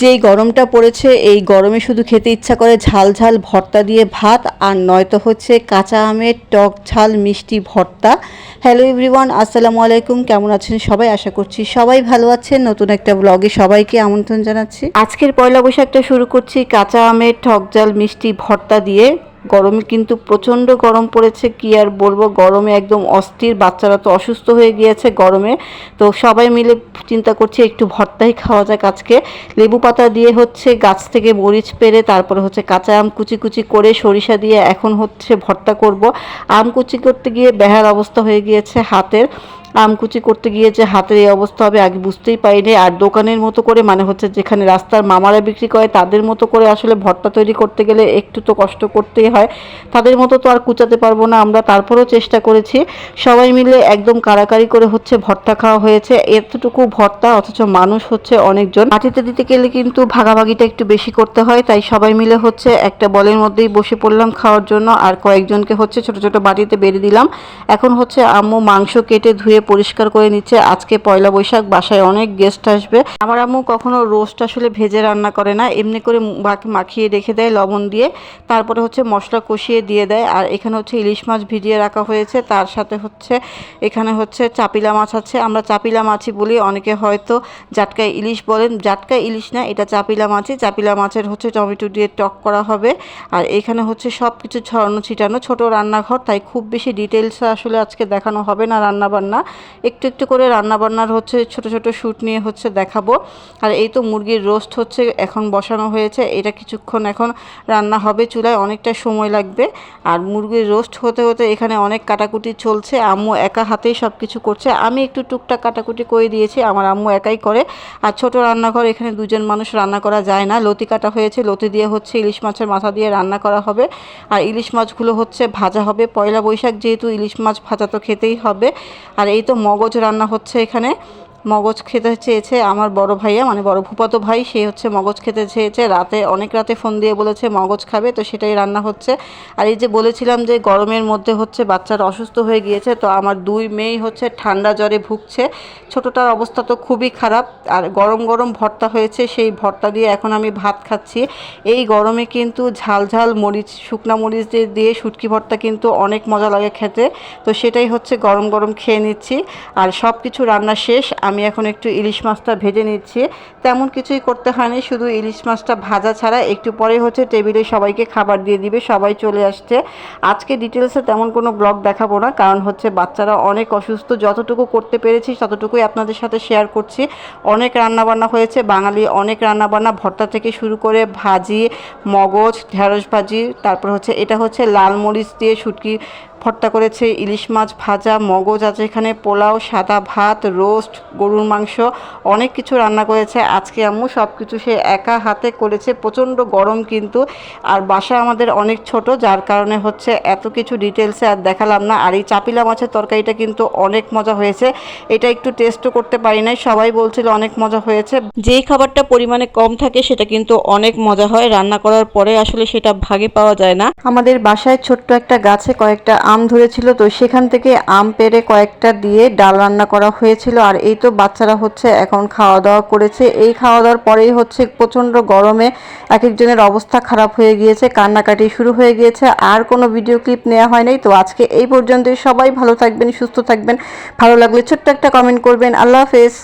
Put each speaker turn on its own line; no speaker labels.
যেই গরমটা পড়েছে, এই গরমে শুধু খেতে ইচ্ছা করে ঝাল ঝাল ভর্তা দিয়ে ভাত, আর নয়তো হচ্ছে কাঁচা আমের টক ঝাল মিষ্টি ভর্তা। হ্যালো এভরিওয়ান আসসালামু আলাইকুম, কেমন আছেন সবাই? আশা করছি সবাই ভালো আছেন। নতুন একটা ব্লগে সবাইকে আমন্ত্রণ জানাচ্ছি। আজকের পয়লা বৈশাখটা শুরু করছি কাঁচা আমের টক ঝাল মিষ্টি ভর্তা দিয়ে। গরমে কিন্তু প্রচণ্ড গরম পড়েছে, কি আর বলব? গরমে একদম অস্থির, বাচ্চারা তো অসুস্থ হয়ে গিয়েছে গরমে। তো সবাই মিলে চিন্তা করছি একটু ভর্তাই খাওয়া যাক আজকে। লেবু পাতা দিয়ে হচ্ছে গাছ থেকে মরিচ পেরে, তারপরে হচ্ছে কাঁচা আম কুচি কুচি করে সরিষা দিয়ে এখন হচ্ছে ভর্তা করব। আম কুচি করতে গিয়ে বেহার অবস্থা হয়ে গিয়েছে হাতের। আমকুচি করতে গিয়ে যে হাতের এই অবস্থা হবে আগে বুঝতেই পারিনি। আর দোকানের মতো করে মানে হচ্ছে যেখানে রাস্তার মামারা বিক্রি করে, তাদের মতো করে আসলে ভর্তা তৈরি করতে গেলে একটু তো কষ্ট করতেই হয়। তাদের মতো তো আর কুচাতে পারব না আমরা, তারপরেও চেষ্টা করেছি। সবাই মিলে একদম কারাকারি করে হচ্ছে ভর্তা খাওয়া হয়েছে। এতটুকু ভর্তা, অথচ মানুষ হচ্ছে অনেকজন। মাটিতে দিতে গেলে কিন্তু ভাগাভাগিটা একটু বেশি করতে হয়, তাই সবাই মিলে হচ্ছে একটা বলের মধ্যেই বসে পড়লাম খাওয়ার জন্য। আর কয়েকজনকে হচ্ছে ছোট ছোট বাটিতে বেড়ে দিলাম। এখন হচ্ছে আম্মু মাংস কেটে ধুয়ে পরিষ্কার করে নিচ্ছে। আজকে পয়লা বৈশাখ, বাসায় অনেক গেস্ট আসবে। আমার আম্মু কখনো রোস্ট আসলে ভেজে রান্না করে না। এমনি করে মাখিয়ে রেখে দেয় লবণ দিয়ে। তারপরে হচ্ছে মশলা কষিয়ে দিয়ে দেয়। আর এখানে হচ্ছে ইলিশ মাছ ভিজিয়ে রাখা হয়েছে। তার সাথে হচ্ছে এখানে হচ্ছে চাপিলা মাছ আছে। আমরা চাপিলা মাছই বলি। অনেকে হয়তো জাটকায় ইলিশ বলেন। জাটকায় ইলিশ না, এটা চাপিলা মাছই। চাপিলা মাছের হচ্ছে টমেটো দিয়ে টক করা হবে। আর এখানে হচ্ছে সব কিছু ছড়ানো ছিটানো। ছোট রান্নাঘর, তাই খুব বেশি ডিটেলস আসলে আজকে দেখানো হবে না রান্না বান্না একটু একটু করে রান্নাবান্নার হচ্ছে ছোট ছোট শ্যুট নিয়ে হচ্ছে দেখাবো। আর এই তো মুরগির রোস্ট হচ্ছে এখন বসানো হয়েছে, এটা কিছুক্ষণ এখন রান্না হবে চুলায়, অনেকটা সময় লাগবে। আর মুরগির রোস্ট হতে হতে এখানে অনেক কাটাকুটি চলছে, আম্মু একা হাতেই সব কিছু করছে। আমি একটু টুকটাক কাটাকুটি করে দিয়েছি, আমার আম্মু একাই করে। আর ছোট রান্নাঘর, এখানে দুজন মানুষ রান্না করা যায় না। লতি কাটা হয়েছে, লতি দিয়ে হচ্ছে ইলিশ মাছের মাথা দিয়ে রান্না করা হবে। আর ইলিশ মাছগুলো হচ্ছে ভাজা হবে। পয়লা বৈশাখ যেহেতু ইলিশ মাছ ভাজা তো খেতেই হবে। আর এই তো মগজ রান্না হচ্ছে এখানে। মগজ খেতে চেয়েছে আমার বড় ভাইয়া মানে বড় ভূপাতো ভাই, সে হচ্ছে মগজ খেতে চেয়েছে। রাতে অনেক রাতে ফোন দিয়ে বলেছে মগজ খাবে, তো সেটাই রান্না হচ্ছে। আর এই যে বলেছিলাম যে গরমের মধ্যে হচ্ছে বাচ্চারা অসুস্থ হয়ে গিয়েছে, তো আমার দুই মেয়েই হচ্ছে ঠান্ডা জ্বরে ভুগছে। ছোটোটার অবস্থা তো খুবই খারাপ, আর গরম গরম ভর্তা হয়েছে, সেই ভর্তা দিয়ে এখন আমি ভাত খাচ্ছি। এই গরমে কিন্তু ঝাল ঝাল মরিচ, শুকনা মরিচ দিয়ে দিয়ে শুটকি ভর্তা কিন্তু অনেক মজা লাগে খেতে। তো সেটাই হচ্ছে গরম গরম খেয়ে নিচ্ছি। আর সব কিছু রান্না শেষ আমি এখন একটু ইলিশ মাছটা ভেজে নিচ্ছি। তেমন কিছুই করতে হয়নি, শুধু ইলিশ মাছটা ভাজা ছাড়া একটু পরে হচ্ছে টেবিলে সবাইকে খাবার দিয়ে দিবে, সবাই চলে আসছে। আজকে ডিটেলসে তেমন কোনো ব্লগ দেখাবো না, কারণ হচ্ছে বাচ্চারা অনেক অসুস্থ। যতটুকু করতে পেরেছি ততটুকুই আপনাদের সাথে শেয়ার করছি। অনেক রান্নাবান্না হয়েছে, বাঙালি অনেক রান্নাবান্না, ভর্তা থেকে শুরু করে ভাজি, মগজ, ঢেঁড়স ভাজি, তারপর হচ্ছে এটা হচ্ছে লাল মরিচ দিয়ে শুটকি ভর্তা করেছে ইলিশ মাছ ভাজা, মগজ আছে এখানে, পোলাও, সাদা ভাত, রোস্ট, গরুর মাংস, অনেক কিছু রান্না করেছে। আজকে আম্মু সব কিছু সে একা হাতে করেছে, প্রচণ্ড গরম কিন্তু। আর বাসা আমাদের অনেক ছোট, যার কারণে হচ্ছে এত কিছু ডিটেলসে আর দেখালাম না। আর এই চাপিলা মাছের তরকারিটা কিন্তু অনেক মজা হয়েছে। এটা একটু টেস্টও করতে পারি নাই, সবাই বলছিল অনেক মজা হয়েছে। যেই খাবারটা পরিমাণে কম থাকে, সেটা কিন্তু অনেক মজা হয়। রান্না করার পরে আসলে সেটা ভাগে পাওয়া যায় না। আমাদের বাসায় ছোট্ট একটা গাছে কয়েকটা আম ধরেছিল, তো সেখান থেকে আম পেরে কয়েকটা দিয়ে ডাল রান্না করা হয়েছিল। আর এই তো বাচ্চারা হচ্ছে এখন খাওয়া দাওয়া করেছে। এই খাওয়া দাওয়ার পরেই হচ্ছে প্রচণ্ড গরমে এক একজনের অবস্থা খারাপ হয়ে গিয়েছে, কান্নাকাটি শুরু হয়ে গিয়েছে। আর কোনো ভিডিও ক্লিপ নেওয়া হয় নাই। তো আজকে এই পর্যন্তই। সবাই ভালো থাকবেন, সুস্থ থাকবেন। ভালো লাগলে ছোট্ট একটা কমেন্ট করবেন। আল্লাহ হাফেজ।